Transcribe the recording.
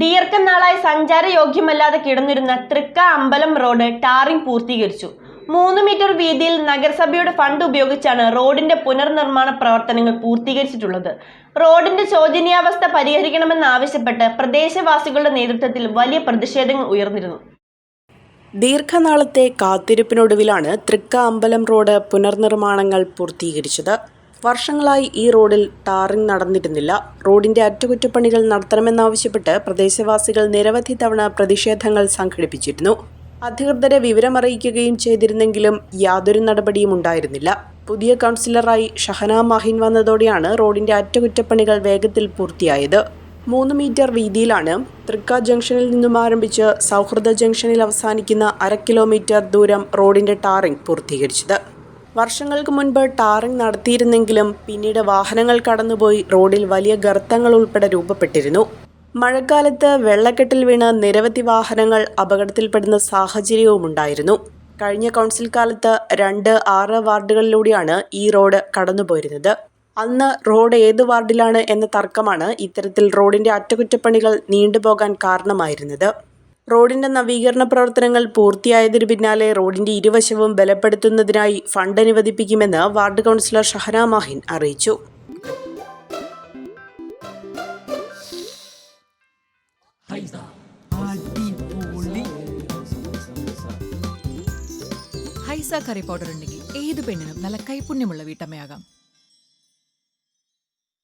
ദീർഘനാളായി സഞ്ചാരയോഗ്യമല്ലാതെ കിടന്നിരുന്ന തൃക്ക അമ്പലം road tarring പൂർത്തീകരിച്ചു. മൂന്ന് മീറ്റർ വീതിയിൽ നഗരസഭയുടെ ഫണ്ട് ഉപയോഗിച്ചാണ് റോഡിന്റെ പുനർനിർമ്മാണ പ്രവർത്തനങ്ങൾ പൂർത്തീകരിച്ചിട്ടുള്ളത്. റോഡിന്റെ ശോചനീയാവസ്ഥ പരിഹരിക്കണമെന്നാവശ്യപ്പെട്ട് പ്രദേശവാസികളുടെ നേതൃത്വത്തിൽ വലിയ പ്രതിഷേധങ്ങൾ ഉയർന്നിരുന്നു. ദീർഘനാളത്തെ കാത്തിരിപ്പിനൊടുവിലാണ് തൃക്ക അമ്പലം റോഡ് പുനർനിർമ്മാണങ്ങൾ പൂർത്തീകരിച്ചത്. വർഷങ്ങളായി ഈ റോഡിൽ ടാറിംഗ് നടന്നിരുന്നില്ല. റോഡിന്റെ അറ്റകുറ്റപ്പണികൾ നടത്തണമെന്നാവശ്യപ്പെട്ട് പ്രദേശവാസികൾ നിരവധി തവണ പ്രതിഷേധങ്ങൾ സംഘടിപ്പിച്ചിരുന്നു. അധികൃതരെ വിവരമറിയിക്കുകയും ചെയ്തിരുന്നെങ്കിലും യാതൊരു നടപടിയും ഉണ്ടായിരുന്നില്ല. പുതിയ കൗൺസിലറായി ഷഹന മാഹിൻ വന്നതോടെയാണ് റോഡിന്റെ അറ്റകുറ്റപ്പണികൾ വേഗത്തിൽ പൂർത്തിയായത്. മൂന്ന് മീറ്റർ വീതിയിലാണ് തൃക്ക ജംഗ്ഷനിൽ നിന്നും ആരംഭിച്ച് സൗഹൃദ ജംഗ്ഷനിൽ അവസാനിക്കുന്ന അര കിലോമീറ്റർ ദൂരം റോഡിന്റെ ടാറിംഗ് പൂർത്തീകരിച്ചത്. വർഷങ്ങൾക്ക് മുൻപ് ടാറിംഗ് നടത്തിയിരുന്നെങ്കിലും പിന്നീട് വാഹനങ്ങൾ കടന്നുപോയി റോഡിൽ വലിയ ഗർത്തങ്ങൾ ഉൾപ്പെടെ രൂപപ്പെട്ടിരുന്നു. മഴക്കാലത്ത് വെള്ളക്കെട്ടിൽ വീണ് നിരവധി വാഹനങ്ങൾ അപകടത്തിൽപ്പെടുന്ന സാഹചര്യവുമുണ്ടായിരുന്നു കഴിഞ്ഞ കൗൺസിൽ കാലത്ത് രണ്ട് ആറ് വാർഡുകളിലൂടെയാണ് ഈ റോഡ് കടന്നുപോയിരുന്നത്. അന്ന് റോഡ് ഏത് വാർഡിലാണ് എന്ന തർക്കമാണ് ഇത്തരത്തിൽ റോഡിന്റെ അറ്റകുറ്റപ്പണികൾ നീണ്ടുപോകാൻ കാരണമായിരുന്നത്. റോഡിന്റെ നവീകരണ പ്രവർത്തനങ്ങൾ പൂർത്തിയായതിനു പിന്നാലെ റോഡിന്റെ ഇരുവശവും ബലപ്പെടുത്തുന്നതിനായി ഫണ്ട് അനുവദിപ്പിക്കുമെന്ന് വാർഡ് കൗൺസിലർ ഷഹന മാഹിൻ അറിയിച്ചു. ഹൈസ കറി പൗഡർ ഉണ്ടെങ്കിൽ ഏത് പെണ്ണിനും നല്ല കൈപുണ്യമുള്ള വീട്ടമ്മയാകാം.